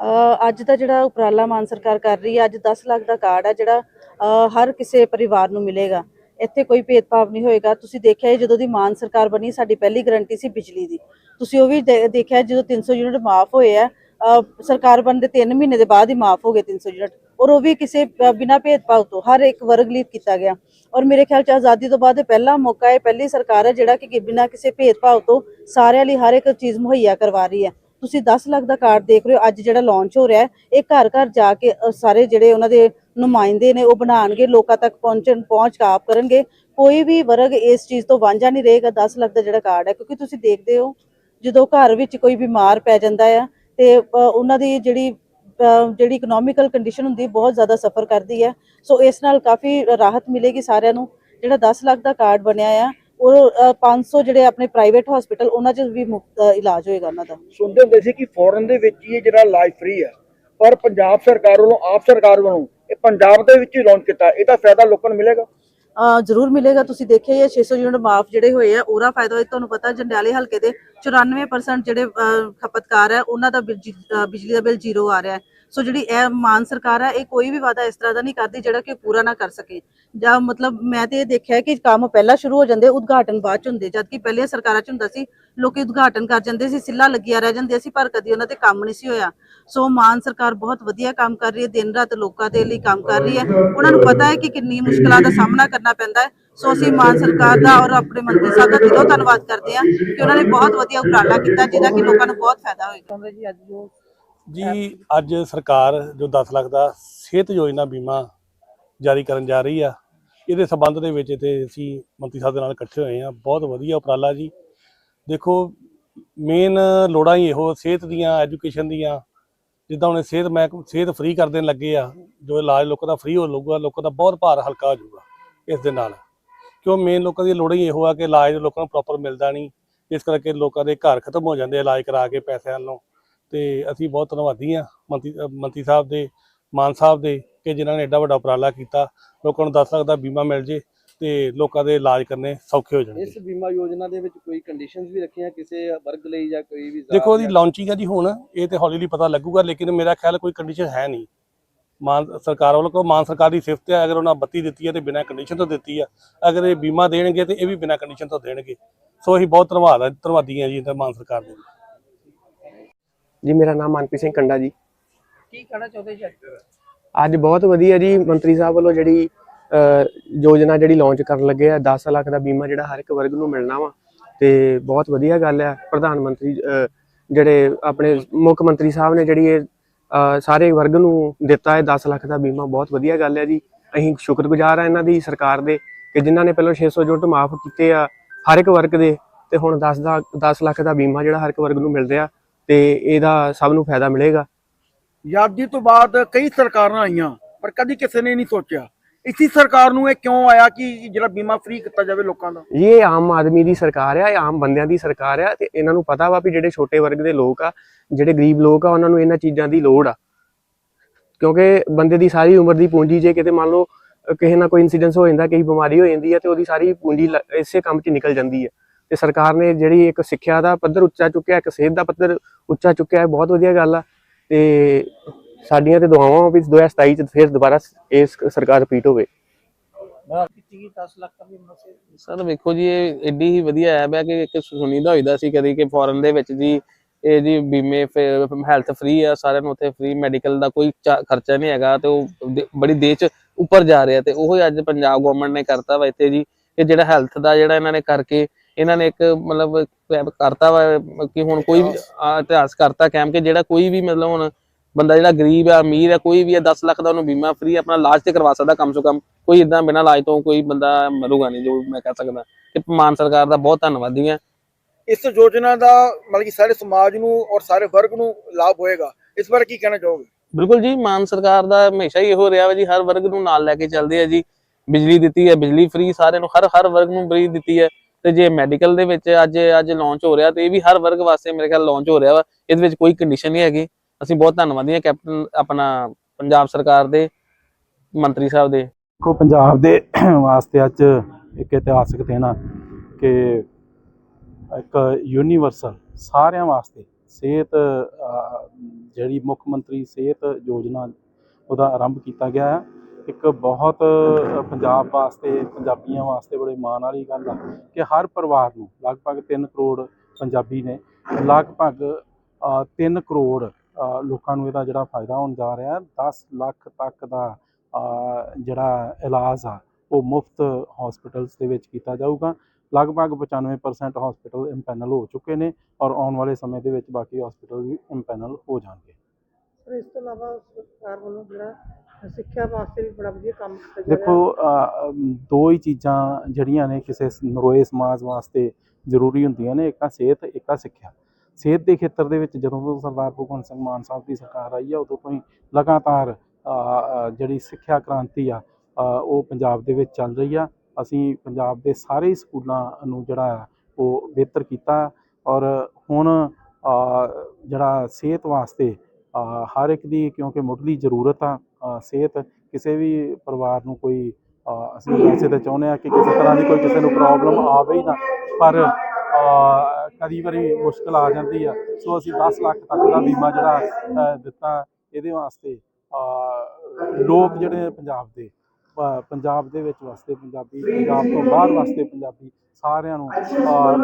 ਅ, ਅੱਜ ਦਾ ਜਿਹੜਾ ਉਪਰਾਲਾ ਮਾਨ ਸਰਕਾਰ ਕਰ ਰਹੀ ਹੈ ਅੱਜ 10 ਲੱਖ ਦਾ ਕਾਰਡ ਹੈ ਜਿਹੜਾ ਹਰ ਕਿਸੇ ਪਰਿਵਾਰ ਨੂੰ ਮਿਲੇਗਾ। ਇੱਥੇ ਕੋਈ ਭੇਦਭਾਵ ਨਹੀਂ ਹੋਏਗਾ। ਤੁਸੀਂ ਦੇਖਿਆ ਜਦੋਂ ਦੀ ਮਾਨ ਸਰਕਾਰ ਬਣੀ ਸਾਡੀ ਪਹਿਲੀ ਗਰੰਟੀ ਸੀ ਬਿਜਲੀ ਦੀ। ਤੁਸੀਂ ਉਹ ਵੀ ਦੇ- ਦੇਖਿਆ ਜਦੋਂ 300 ਯੂਨਿਟ ਮਾਫ ਹੋਏ ਆ ਅ, ਸਰਕਾਰ ਬਣਦੇ 3 ਮਹੀਨੇ ਦੇ ਬਾਅਦ ਹੀ ਮਾਫ ਹੋ ਗਏ 300 ਯੂਨਿਟ। ਔਰ ਉਹ ਵੀ ਕਿਸੇ ਅ, ਬਿਨਾਂ ਭੇਦਭਾਵ ਤੋਂ ਹਰ ਇੱਕ ਵਰਗ ਲਈ ਕੀਤਾ ਗਿਆ। ਔਰ ਮੇਰੇ ਖਿਆਲ ਚ ਆਜ਼ਾਦੀ ਤੋਂ ਬਾਅਦ ਇਹ ਪਹਿਲਾ ਮੌਕਾ ਹੈ ਪਹਿਲੀ ਸਰਕਾਰ ਹੈ ਜਿਹੜਾ ਕਿ ਬਿਨਾਂ ਕਿਸੇ ਭੇਦਭਾਵ ਤੋਂ ਸਾਰਿਆਂ ਲਈ ਹਰ ਇੱਕ ਚੀਜ਼ ਮੁਹੱਈਆ ਕਰਵਾ ਰਹੀ ਹੈ। ਤੁਸੀਂ 10 ਲੱਖ ਦਾ ਕਾਰਡ ਦੇਖ ਰਹੇ ਹੋ, ਅੱਜ ਜਿਹੜਾ ਲਾਂਚ ਹੋ ਰਿਹਾ ਹੈ, ਇਹ ਘਰ ਘਰ ਜਾ ਕੇ ਸਾਰੇ ਜਿਹੜੇ ਉਹਨਾਂ ਦੇ ਨੁਮਾਇੰਦੇ ਨੇ, ਉਹ ਬਣਾਉਣਗੇ, ਲੋਕਾਂ ਤੱਕ ਪਹੁੰਚਣ, ਪਹੁੰਚ ਕਾਪ ਕਰਨਗੇ। ਕੋਈ ਵੀ ਵਰਗ ਇਸ ਚੀਜ਼ ਤੋਂ ਵਾਂਝਾ ਨਹੀਂ ਰਹੇਗਾ 10 ਲੱਖ ਦਾ ਜਿਹੜਾ ਕਾਰਡ ਹੈ, ਕਿਉਂਕਿ ਤੁਸੀਂ ਦੇਖਦੇ ਹੋ, ਜਦੋਂ ਘਰ ਵਿੱਚ ਕੋਈ ਬਿਮਾਰ ਪੈ ਜਾਂਦਾ ਆ, ਤੇ ਉਹਨਾਂ ਦੀ ਜਿਹੜੀ ਜਿਹੜੀ ਇਕਨੋਮਿਕਲ ਕੰਡੀਸ਼ਨ ਹੁੰਦੀ ਬਹੁਤ ਜ਼ਿਆਦਾ ਸਫਰ ਕਰਦੀ ਹੈ। ਸੋ ਇਸ ਨਾਲ ਕਾਫੀ ਰਾਹਤ ਮਿਲੇਗੀ ਸਾਰਿਆਂ ਨੂੰ। ਜਿਹੜਾ 10 ਲੱਖ ਦਾ ਕਾਰਡ ਬਣਿਆ ਆ ਉਹ ਅ, 500 ਜਿਹੜੇ ਆਪਣੇ ਪ੍ਰਾਈਵੇਟ ਹਸਪੀਟਲ ਉਹਨਾਂ 'ਚ ਵੀ ਮੁਫਤ ਇਲਾਜ ਹੋਏਗਾ ਉਹਨਾਂ ਦਾ। ਸੁਣਦੇ ਹੁੰਦੇ ਸੀ ਕਿ ਫੋਰਨ ਦੇ ਵਿੱਚ ਹੀ ਇਹ ਜਿਹੜਾ ਲਾਈਫ ਫ੍ਰੀ ਹੈ ਪਰ ਪੰਜਾਬ ਸਰਕਾਰ ਵੱਲੋਂ ਆਪ ਸਰਕਾਰ ਵੱਲੋਂ ਇਹ ਪੰਜਾਬ ਦੇ ਵਿੱਚ ਹੀ ਲਾਂਚ ਕੀਤਾ। ਇਹਦਾ ਫਾਇਦਾ ਲੋਕਾਂ ਨੂੰ ਮਿਲੇਗਾ। ਜ਼ਰੂਰ ਮਿਲੇਗਾ। ਤੁਸੀਂ ਦੇਖਿਆ ਹੀ ਹੈ 600 ਯੂਨਿਟ ਮਾਫ ਜਿਹੜੇ ਹੋਏ ਆ ਉਹਦਾ ਫਾਇਦਾ ਹੋਇਆ ਤੁਹਾਨੂੰ ਪਤਾ ਜੰਡਿਆਲੇ ਹਲਕੇ ਦੇ 94% ਜਿਹੜੇ ਖਪਤਕਾਰ ਹੈ ਉਹਨਾਂ ਦਾ ਬਿਜਲੀ ਦਾ ਬਿੱਲ ਜ਼ੀਰੋ ਆ ਰਿਹਾ ਹੈ। ਸੋ ਜਿਹੜੀ ਇਹ ਮਾਨ ਸਰਕਾਰ ਹੈ ਇਹ ਕੋਈ ਵੀ ਵਾਅਦਾ ਇਸ ਤਰ੍ਹਾਂ ਦਾ ਨਹੀਂ ਕਰਦੀ ਜਿਹੜਾ ਕਿ ਪੂਰਾ ਨਾ ਕਰ ਸਕੇ। ਜਾਂ ਮਤਲਬ ਮੈਂ ਤੇ ਇਹ ਦੇਖਿਆ ਕਿ ਕੰਮ ਪਹਿਲਾਂ ਸ਼ੁਰੂ ਹੋ ਜਾਂਦੇ, ਉਦਘਾਟਨ ਬਾਅਦ ਚ ਹੁੰਦੇ। ਜਦ ਕਿ ਪਹਿਲੀਆਂ ਸਰਕਾਰਾਂ ਚ ਹੁੰਦਾ ਸੀ, ਲੋਕੀ ਉਦਘਾਟਨ ਕਰ ਜਾਂਦੇ ਸੀ, ਸਿੱਲਾ ਲੱਗੀਆਂ ਰਹਿ ਜਾਂਦੀਆਂ ਸੀ, ਪਰ ਕਦੀ ਉਹਨਾਂ ਤੇ ਕੰਮ ਨਹੀਂ ਸੀ ਹੋਇਆ। ਸੋ ਮਾਨ ਸਰਕਾਰ ਬਹੁਤ ਵਧੀਆ ਕੰਮ ਕਰ ਰਹੀ ਹੈ, ਦਿਨ ਰਾਤ ਲੋਕਾਂ ਦੇ ਲਈ ਕੰਮ ਕਰ ਰਹੀ ਹੈ। ਉਹਨਾਂ ਨੂੰ ਪਤਾ ਹੈ ਕਿ ਕਿੰਨੀ ਮੁਸ਼ਕਲਾਂ ਦਾ ਸਾਹਮਣਾ ਕਰਨਾ ਪੈਂਦਾ ਹੈ। ਸੋ ਅਸੀਂ ਮਾਨ ਸਰਕਾਰ ਦਾ ਔਰ ਆਪਣੇ ਮੰਤਰੀ ਸਾਹਿਬ ਦਾ ਦਿਲੋਂ ਧੰਨਵਾਦ ਕਰਦੇ ਹਾਂ ਕਿ ਉਹਨਾਂ ਨੇ ਬਹੁਤ ਵਧੀਆ ਉਪਰਾਲਾ ਕੀਤਾ, ਜਿਹਦਾ ਕਿ ਲੋਕਾਂ ਨੂੰ ਬਹੁਤ ਫਾਇਦਾ ਹੋਏਗਾ। ਜੀ, ਅੱਜ ਜੋ ਜੀ, ਅੱਜ ਸਰਕਾਰ ਜੋ 10 ਲੱਖ ਦਾ ਸਿਹਤ ਯੋਜਨਾ ਬੀਮਾ ਜਾਰੀ ਕਰਨ ਜਾ ਰਹੀ ਆ, ਇਹਦੇ ਸਬੰਧ ਦੇ ਵਿੱਚ ਤੇ ਅਸੀਂ ਮੰਤਰੀ ਸਾਹਿਬ ਦੇ ਨਾਲ ਇਕੱਠੇ ਹੋਏ ਆ ਬਹੁਤ ਵਧੀਆ ਉਪਰਾਲਾ ਜੀ। ਦੇਖੋ ਮੇਨ ਲੋੜਾਂ ਹੀ ਇਹੋ, ਸਿਹਤ ਦੀਆਂ ਐਜੂਕੇਸ਼ਨ ਦੀਆਂ। ਜਿੱਦਾਂ ਹੁਣ ਸਿਹਤ ਮੈਂ ਸਿਹਤ ਫ੍ਰੀ ਕਰ ਦੇਣ ਲੱਗੇ ਆ, ਜੋ ਇਲਾਜ ਲੋਕਾਂ ਦਾ ਫ੍ਰੀ ਹੋ ਲਊਗਾ, ਲੋਕਾਂ ਦਾ ਬਹੁਤ ਭਾਰ ਹਲਕਾ ਹੋ ਜਾਊਗਾ ਇਸ ਦੇ ਨਾਲ। ਕਿਉਂ ਮੇਨ ਲੋਕਾਂ ਦੀ ਲੋੜਾਂ ਹੀ ਇਹੋ ਆ ਕਿ ਇਲਾਜ ਲੋਕਾਂ ਨੂੰ ਪ੍ਰੋਪਰ ਮਿਲਦਾ ਨਹੀਂ, ਇਸ ਕਰਕੇ ਲੋਕਾਂ ਦੇ ਘਰ ਖਤਮ ਹੋ ਜਾਂਦੇ ਇਲਾਜ ਕਰਾ ਕੇ ਪੈਸਿਆਂ ਨਾਲੋਂ। ਤੇ ਅਸੀਂ ਬਹੁਤ ਧੰਨਵਾਦੀ ਆ ਮੰਤਰੀ ਮੰਤਰੀ ਸਾਹਿਬ ਦੇ ਮਾਨ ਸਾਹਿਬ ਦੇ ਕਿ ਜਿਨ੍ਹਾਂ ਨੇ ਐਡਾ ਵੱਡਾ ਉਪਰਾਲਾ ਕੀਤਾ। ਲੋਕਾਂ ਨੂੰ 10 ਲੱਖ ਦਾ ਬੀਮਾ ਮਿਲ ਜੇ ਤੇ ਲੋਕਾਂ ਦੇ ਇਲਾਜ ਕਰਨੇ ਸੌਖੇ ਹੋ ਜਾਣਗੇ। ਇਸ ਬੀਮਾ ਯੋਜਨਾ ਦੇ ਵਿੱਚ ਕੋਈ ਕੰਡੀਸ਼ਨਸ ਵੀ ਰੱਖੀਆਂ ਕਿਸੇ ਵਰਗ ਲਈ ਜਾਂ ਕੋਈ ਵੀ ਦੇਖੋ ਉਹਦੀ ਲਾਂਚਿੰਗ ਆ ਜੀ ਹੁਣ ਇਹ ਤੇ ਹੌਲੀ ਹੌਲੀ ਪਤਾ ਲੱਗੂਗਾ ਲੇਕਿਨ ਮੇਰਾ ਖਿਆਲ ਕੋਈ ਕੰਡੀਸ਼ਨ ਹੈ ਨਹੀਂ। ਮਾਨ ਸਰਕਾਰ ਵੱਲੋਂ ਕੋ ਮਾਨ ਸਰਕਾਰ ਦੀ ਸਿਫਤ ਹੈ ਅਗਰ ਉਹਨਾਂ ਬੱਤੀ ਦਿੱਤੀ ਹੈ ਤੇ ਬਿਨਾਂ ਕੰਡੀਸ਼ਨ ਤੋਂ ਦਿੱਤੀ ਆ। ਅਗਰ ਇਹ ਬੀਮਾ ਦੇਣਗੇ ਤੇ ਇਹ ਵੀ ਬਿਨਾਂ ਕੰਡੀਸ਼ਨ ਤੋਂ ਦੇਣਗੇ। ਸੋ ਅਸੀਂ ਬਹੁਤ ਧੰਨਵਾਦ ਆ ਧੰਨਵਾਦੀ ਆ ਜੀ ਮਾਨ ਸਰਕਾਰ ਦੇ। ਜੀ ਮੇਰਾ ਨਾਮ ਮਨਪ੍ਰੀਤ ਸਿੰਘ ਕੰਡਾ ਜੀ। ਕੀ ਕਹਿਣਾ ਚਾਹੁੰਦੇ ਜੀ ਅੱਜ? ਬਹੁਤ ਵਧੀਆ ਜੀ ਮੰਤਰੀ ਸਾਹਿਬ ਵੱਲੋਂ ਜਿਹੜੀ ਯੋਜਨਾ ਜਿਹੜੀ ਲਾਂਚ ਕਰਨ ਲੱਗੇ ਆ 10 ਲੱਖ ਦਾ ਬੀਮਾ ਜਿਹੜਾ ਹਰ ਇੱਕ ਵਰਗ ਨੂੰ ਮਿਲਣਾ ਵਾ। ਤੇ ਬਹੁਤ ਵਧੀਆ ਗੱਲ ਆ ਪ੍ਰਧਾਨ ਮੰਤਰੀ ਜਿਹੜੇ ਆਪਣੇ ਮੁੱਖ ਮੰਤਰੀ ਸਾਹਿਬ ਨੇ ਜਿਹੜੀ ਇਹ ਸਾਰੇ ਵਰਗ ਨੂੰ ਦਿੱਤਾ ਹੈ 10 ਲੱਖ ਦਾ ਬੀਮਾ ਬਹੁਤ ਵਧੀਆ ਗੱਲ ਹੈ ਜੀ। ਅਸੀਂ ਸ਼ੁਕਰਗੁਜ਼ਾਰ ਆ ਇਹਨਾਂ ਦੀ ਸਰਕਾਰ ਦੇ ਕਿ ਜਿਨ੍ਹਾਂ ਨੇ ਪਹਿਲਾਂ 600 ਯੂਨਿਟ ਮਾਫ ਕੀਤੇ ਆ ਹਰ ਇੱਕ ਵਰਗ ਦੇ ਤੇ ਹੁਣ 10 ਦਾ 10 ਲੱਖ ਦਾ ਬੀਮਾ ਜਿਹੜਾ ਹਰ ਇੱਕ ਵਰਗ ਨੂੰ ਮਿਲ ਰਿਹਾ। ਤੇ ਇਹਦਾ ਸਭ ਨੂੰ ਫਾਇਦਾ ਮਿਲੇਗਾ। ਆਜ਼ਾਦੀ ਤੋਂ ਬਾਅਦ ਕਈ ਸਰਕਾਰਾਂ ਆਈਆਂ ਪਰ ਕਦੀ ਕਿਸੇ ਨੇ ਨਹੀਂ ਸੋਚਿਆ। ਇਸੀ ਸਰਕਾਰ ਨੂੰ ਇਹ ਕਿਉਂ ਆਇਆ ਕਿ ਜਿਹੜਾ ਬੀਮਾ ਫ੍ਰੀ ਕੀਤਾ ਜਾਵੇ ਲੋਕਾਂ ਦਾ? ਇਹ ਆਮ ਆਦਮੀ ਦੀ ਸਰਕਾਰ ਆ ਇਹ ਆਮ ਬੰਦਿਆਂ ਦੀ ਸਰਕਾਰ ਆ ਤੇ ਇਹਨਾਂ ਨੂੰ ਪਤਾ ਵਾ ਵੀ ਜਿਹੜੇ ਛੋਟੇ ਵਰਗ ਦੇ ਲੋਕ ਆ ਜਿਹੜੇ ਗਰੀਬ ਲੋਕ ਆ ਉਹਨਾਂ ਨੂੰ ਇਹਨਾਂ ਚੀਜ਼ਾਂ ਦੀ ਲੋੜ ਆ। ਕਿਉਂਕਿ ਬੰਦੇ ਦੀ ਸਾਰੀ ਉਮਰ ਦੀ ਪੂੰਜੀ ਜੇ ਕਿਤੇ ਮੰਨ ਲਓ ਕਿਸੇ ਨਾਲ ਕੋਈ ਇਨਸੀਡੈਂਸ ਹੋ ਜਾਂਦਾ ਕਈ ਬਿਮਾਰੀ ਹੋ ਜਾਂਦੀ ਹੈ ਤੇ ਉਹਦੀ ਸਾਰੀ ਪੂੰਜੀ ਇਸੇ ਕੰਮ 'ਚ ਨਿਕਲ ਜਾਂਦੀ ਹੈ ਤੇ ਸਰਕਾਰ ਨੇ ਜਿਹੜੀ ਇੱਕ ਸਿੱਖਿਆ ਦਾ ਪੱਧਰ ਉੱਚਾ ਚੁੱਕਿਆ, ਇੱਕ ਸਿਹਤ ਦਾ ਪੱਧਰ ਉੱਚਾ ਚੁੱਕਿਆ ਹੈ, ਬਹੁਤ ਵਧੀਆ ਗੱਲ ਆ। ਤੇ ਸਾਡੀਆਂ ਤੇ ਦੁਆਵਾਂ ਵਾ ਵੀ 2027 ਚ ਫਿਰ ਦੁਬਾਰਾ ਇਸ ਸਰਕਾਰ ਰਿਪੀਟ ਹੋਵੇ। ਸਰ, ਵੇਖੋ ਜੀ, ਇਹ ਐਡੀ ਹੀ ਵਧੀਆ ਐਪ ਹੈ ਕਿ ਇੱਕ ਸੁਣੀਦਾ ਹੋਈਦਾ ਸੀ ਕਦੀ ਕਿ ਫੋਰਨ ਦੇ ਵਿੱਚ ਜੀ, ਇਹ ਜੀ ਬੀਮੇ ਹੈਲਥ ਫ੍ਰੀ ਆ, ਸਾਰਿਆਂ ਨੂੰ ਉੱਥੇ ਫ੍ਰੀ ਮੈਡੀਕਲ ਦਾ ਕੋਈ ਖਰਚਾ ਨਹੀਂ ਹੈਗਾ ਤੇ ਉਹ ਬੜੀ ਦੇਸ਼ ਚ ਉੱਪਰ ਜਾ ਰਿਹਾ ਤੇ ਉਹ ਹੀ ਅੱਜ ਪੰਜਾਬ ਗਵਰਨਮੈਂਟ ਨੇ ਕਰਤਾ ਵਾ ਇੱਥੇ ਜੀ, ਕਿ ਜਿਹੜਾ ਹੈਲਥ ਦਾ ਜਿਹੜਾ ਇਹਨਾਂ ਨੇ ਕਰਕੇ ਇਹਨਾਂ ਨੇ ਇੱਕ ਮਤਲਬ ਅਹ ਕਰਤਾ ਵਾ ਕਿ ਹੁਣ ਕੋਈ ਵੀ ਇਤਿਹਾਸ। ਕਰਤਾ ਕੈਮ ਕਿ ਜਿਹੜਾ ਕੋਈ ਵੀ ਮਤਲਬ ਹੁਣ ਬੰਦਾ ਜਿਹੜਾ ਗਰੀਬ ਆ ਅਮੀਰ ਆ ਕੋਈ ਵੀ ਆ 10 ਲੱਖ ਦਾ ਉਹਨੂੰ ਬੀਮਾ ਫ੍ਰੀ ਆਪਣਾ ਇਲਾਜ ਤੇ ਕਰਵਾ ਸਕਦਾ ਕਮ ਸੇ ਕਮ। ਕੋਈ ਇਦਾਂ ਬਿਨਾਂ ਇਲਾਜ ਤੋਂ ਕੋਈ ਬੰਦਾ ਮਰੂਗਾ ਨਹੀਂ ਜੋ ਮੈਂ ਕਹਿ ਸਕਦਾ। ਤੇ ਮਾਨ ਸਰਕਾਰ ਦਾ ਬਹੁਤ ਧੰਨਵਾਦੀ ਆ ਇਸ ਯੋਜਨਾ ਦਾ ਮਤਲਬ ਕਿ ਸਾਰੇ ਸਮਾਜ ਨੂੰ ਔਰ ਸਾਰੇ ਵਰਗ ਨੂੰ ਲਾਭ ਹੋਏਗਾ। ਇਸ ਬਾਰੇ ਕੀ ਕਹਿਣਾ ਚਾਹੋਗੇ? ਬਿਲਕੁਲ ਜੀ ਮਾਨ ਸਰਕਾਰ ਦਾ ਹਮੇਸ਼ਾ ਹੀ ਇਹੋ ਰਿਹਾ ਵਾ ਜੀ ਹਰ ਵਰਗ ਨੂੰ ਨਾਲ ਲੈ ਕੇ ਚੱਲਦੇ ਆ ਜੀ। ਬਿਜਲੀ ਦਿੱਤੀ ਹੈ ਬਿਜਲੀ ਫ੍ਰੀ ਸਾਰਿਆਂ ਨੂੰ ਹਰ ਹਰ ਵਰਗ ਨੂੰ ਫ੍ਰੀ ਦਿੱਤੀ ਹੈ। ਤੇ ਜੇ ਮੈਡੀਕਲ ਦੇ ਵਿੱਚ ਅੱਜ ਅੱਜ ਲਾਂਚ ਹੋ ਰਿਹਾ, ਤੇ ਇਹ ਵੀ ਹਰ ਵਰਗ ਵਾਸਤੇ ਮੇਰੇ ਖਿਆਲ ਲਾਂਚ ਹੋ ਰਿਹਾ ਵਾ, ਇਹਦੇ ਵਿੱਚ ਕੋਈ ਕੰਡੀਸ਼ਨ ਨਹੀਂ ਹੈਗੀ। ਅਸੀਂ ਬਹੁਤ ਧੰਨਵਾਦੀ ਹਾਂ ਕੈਪਟਨ ਆਪਣਾ ਪੰਜਾਬ ਸਰਕਾਰ ਦੇ, ਮੰਤਰੀ ਸਾਹਿਬ ਦੇ। ਦੇਖੋ, ਪੰਜਾਬ ਦੇ ਵਾਸਤੇ ਅੱਜ ਇੱਕ ਇਤਿਹਾਸਕ ਦਿਨ ਆ ਕਿ ਇੱਕ ਯੂਨੀਵਰਸਲ ਸਾਰਿਆਂ ਵਾਸਤੇ ਸਿਹਤ ਜਿਹੜੀ ਮੁੱਖ ਮੰਤਰੀ ਸਿਹਤ ਯੋਜਨਾ ਉਹਦਾ ਆਰੰਭ ਕੀਤਾ ਗਿਆ ਹੈ ਇੱਕ ਬਹੁਤ ਪੰਜਾਬ ਵਾਸਤੇ, ਪੰਜਾਬੀਆਂ ਵਾਸਤੇ ਬੜੇ ਮਾਣ ਵਾਲੀ ਗੱਲ ਆ ਕਿ ਹਰ ਪਰਿਵਾਰ ਨੂੰ ਲਗਭਗ 3 ਕਰੋੜ ਪੰਜਾਬੀ ਨੇ, ਲਗਭਗ 3 ਕਰੋੜ ਲੋਕਾਂ ਨੂੰ ਇਹਦਾ ਜਿਹੜਾ ਫਾਇਦਾ ਹੋਣ ਜਾ ਰਿਹਾ ਹੈ 10 ਲੱਖ ਤੱਕ ਦਾ ਜਿਹੜਾ ਇਲਾਜ ਆ, ਉਹ ਮੁਫਤ ਹਸਪੀਟਲਸ ਦੇ ਵਿੱਚ ਕੀਤਾ ਜਾਊਗਾ। ਲਗਭਗ 95% ਹਸਪੀਟਲ ਇੰਪੈਨਲ ਹੋ ਚੁੱਕੇ ਨੇ ਔਰ ਆਉਣ ਵਾਲੇ ਸਮੇਂ ਦੇ ਵਿੱਚ ਬਾਕੀ ਹਸਪੀਟਲ ਵੀ ਇੰਪੈਨਲ ਹੋ ਜਾਣਗੇ। ਸਰ, ਇਸ ਤੋਂ ਇਲਾਵਾ ਸਰਕਾਰ ਵੱਲੋਂ ਜਿਹੜਾ ਸਿੱਖਿਆ ਵਾਸਤੇ ਵੀ ਬੜਾ ਵਧੀਆ ਕੰਮ ਕੀਤਾ ਜਾ ਰਿਹਾ। ਦੇਖੋ ਅ, ਅਮ, ਦੋ ਹੀ ਚੀਜ਼ਾਂ ਜਿਹੜੀਆਂ ਨੇ ਕਿਸੇ ਸ- ਨਰੋਏ ਸਮਾਜ ਵਾਸਤੇ ਜ਼ਰੂਰੀ ਹੁੰਦੀਆਂ ਨੇ ਇੱਕ ਆ ਸਿਹਤ ਇੱਕ ਆ ਸਿੱਖਿਆ। ਸਿਹਤ ਦੇ ਖੇਤਰ ਦੇ ਵਿੱਚ ਜਦੋਂ ਤੋਂ ਸਰਦਾਰ ਭਗਵੰਤ ਸਿੰਘ ਮਾਨ ਸਾਹਿਬ ਦੀ ਸਰਕਾਰ ਆਈ ਆ ਉਦੋਂ ਤੋਂ ਹੀ ਲਗਾਤਾਰ ਅ, ਅ, ਜਿਹੜੀ ਸਿੱਖਿਆ ਕ੍ਰਾਂਤੀ ਆ ਅ, ਉਹ ਪੰਜਾਬ ਦੇ ਵਿੱਚ ਚੱਲ ਰਹੀ ਆ। ਅਸੀਂ ਪੰਜਾਬ ਦੇ ਸਾਰੇ ਹੀ ਸਕੂਲਾਂ ਨੂੰ ਜਿਹੜਾ ਆ ਉਹ ਬਿਹਤਰ ਕੀਤਾ ਔਰ ਹੁਣ ਅ, ਜਿਹੜਾ ਸਿਹਤ ਵਾਸਤੇ ਅ, ਹਰ ਇੱਕ ਦੀ ਕਿਉਂਕਿ ਮੁੱਢਲੀ ਜ਼ਰੂਰਤ ਆ ਸਿਹਤ ਕਿਸੇ ਵੀ ਪਰਿਵਾਰ ਨੂੰ ਕੋਈ ਅਸੀਂ ਵੈਸੇ ਤਾਂ ਚਾਹੁੰਦੇ ਆ ਕਿ ਕਿਸੇ ਤਰ੍ਹਾਂ ਦੀ ਕੋਈ ਕਿਸੇ ਨੂੰ ਪ੍ਰੋਬਲਮ ਆਵੇ ਹੀ ਨਾ, ਪਰ ਕਦੀ ਵਾਰੀ ਮੁਸ਼ਕਲ ਆ ਜਾਂਦੀ ਆ। ਸੋ ਅਸੀਂ 10 ਲੱਖ ਤੱਕ ਦਾ ਬੀਮਾ ਜਿਹੜਾ ਦਿੱਤਾ ਇਹਦੇ ਵਾਸਤੇ ਲੋਕ ਜਿਹੜੇ ਪੰਜਾਬ ਦੇ ਪੰਜਾਬ ਦੇ ਵਿੱਚ ਵਸਦੇ ਪੰਜਾਬੀ, ਪੰਜਾਬ ਤੋਂ ਬਾਹਰ ਵਸਦੇ ਪੰਜਾਬੀ ਸਾਰਿਆਂ ਨੂੰ ਬਹੁਤ